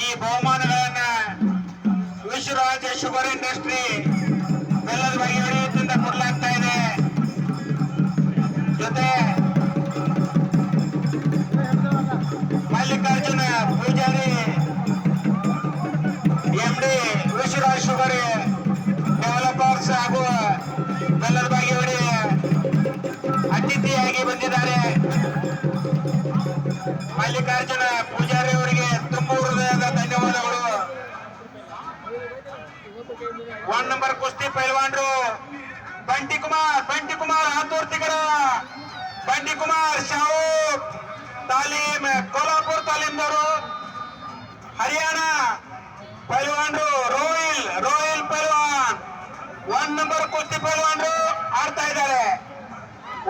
ಈ ಬಹುಮಾನಗಳನ್ನ Vishwaraj sugar industry ಬೆಲ್ಲದ ಬಗೆಹರಿಯಿಂದ ಕೊಡಲಾಗ್ತಾ ಇದೆ ಜೊತೆ Mallikarjuna Pujari M D Vishwaraj sugar developers ಹಾಗೂ ಬೆಲ್ಲದ ಬಾಗೇವಾಡಿ ಅತಿಥಿಯಾಗಿ ಬಂದಿದ್ದಾರೆ ಮಲ್ಲಿಕಾರ್ಜುನ ಒನ್ ನಂಬರ್ ಕುಸ್ತಿ ಪೈಲ್ವಾನ್ರು ಬಂಟಿ ಕುಮಾರ್ ಬಂಟಿ ಕುಮಾರ್ ಆತೋರ್ತಿಗರ ಬಂಟಿ ಕುಮಾರ್ ಶಾವು ತಾಲೀಮ್ ಕೋಲಾಪುರ್ ತಾಲೀಮ್ದವರು ಹರಿಯಾಣ ಪೈಲ್ವಾನ್ರು ರೋಯಿಲ್ ರೋಯಿಲ್ ಪೈಲ್ವಾನ್ ಒನ್ ನಂಬರ್ ಕುಸ್ತಿ ಪೈಲ್ವಾನ್ರು ಆಡ್ತಾ ಇದ್ದಾರೆ.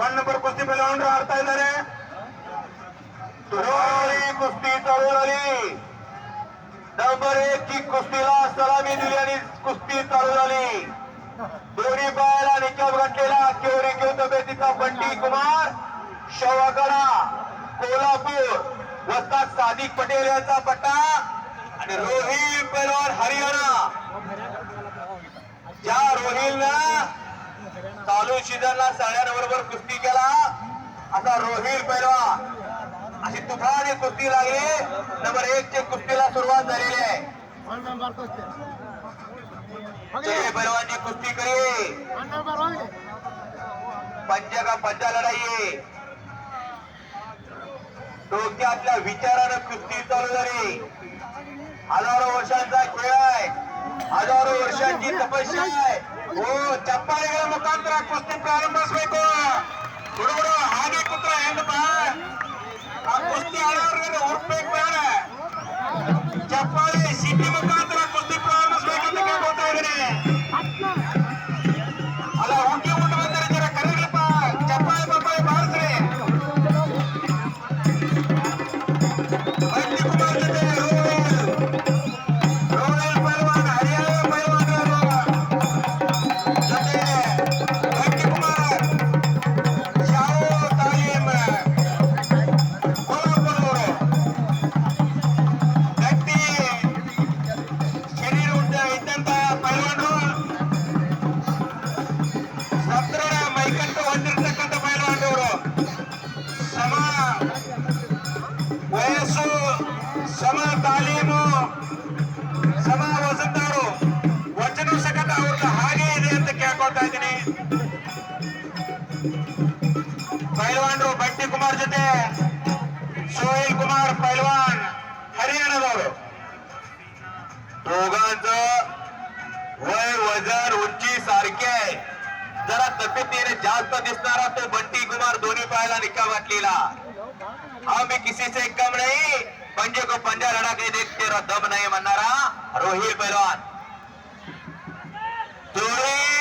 ಒನ್ ನಂಬರ್ ಕುಸ್ತಿ ಪೈಲ್ವಾನ್ರು ಆಡ್ತಾ ಇದ್ದಾರೆ. ಕುಸ್ತಿ ತರೋರಲಿ ಡಬಲ್ ಏಕ್ ಕುಸ್ತಿ कुस्ती चालू झाली. दोन्ही पायाला निकाल घातलेला. केवरी घेऊन तब्येतीचा बंडी कुमार शवाकडा कोल्हापूर वस्ताद सादिक पटेल यांचा पट्टा आणि रोहिल पैलवान हरियाणा. ज्या रोहिलनं चालू सीझनला साड्यांबरोबर कुस्ती केला असा रोहिल पैलवान अशी तुफान कुस्ती लागली. नंबर एक ची कुस्तीला सुरुवात झालेली आहे. बलवान कुस्ती. करे. पंजा का पंजा लढाई डोक्या आपल्या विचारानं कुस्ती चालू झाली. हजारो वर्षांचा खेळ आहे. हजारो वर्षांची तपस्या आहे. हो चप्पाळीकडे मुखांतरा कुस्ती प्रारंभच होतो. थोडं थोडं कुत्रा हँड पाय. कुस्ती आल्यावर उरपेक Já falei, se tem uma ತಾಲೀಮು ಸಮ ವಸಂತವರು ವಚನ ಸಕಟ ಅವ್ರದ್ದು ಹಾಗೆ ಇದೆ ಅಂತ ಕೇಳ್ಕೊಳ್ತಾ ಇದ್ದೀನಿ ಪೈಲ್ವಾನ್ರು ಬಂಟಿ ಕುಮಾರ್ ಜೊತೆ ಸೋಹಿಲ್ ಕುಮಾರ್ ಪೈಲ್ವಾನ್ ಹರಿಯಾಣದವರು दोघांचं वय वजन उंची सारखे आहे जरा तब्येतीने जास्त दिसणारा तो बंटी कुमार दोन्ही पायाला निकाल वाटलेला हा मी किसी से कम नाही पंजे को पंजा लढा के देख तेरा दम नाही म्हणणारा रोहिल पैलवान जोडी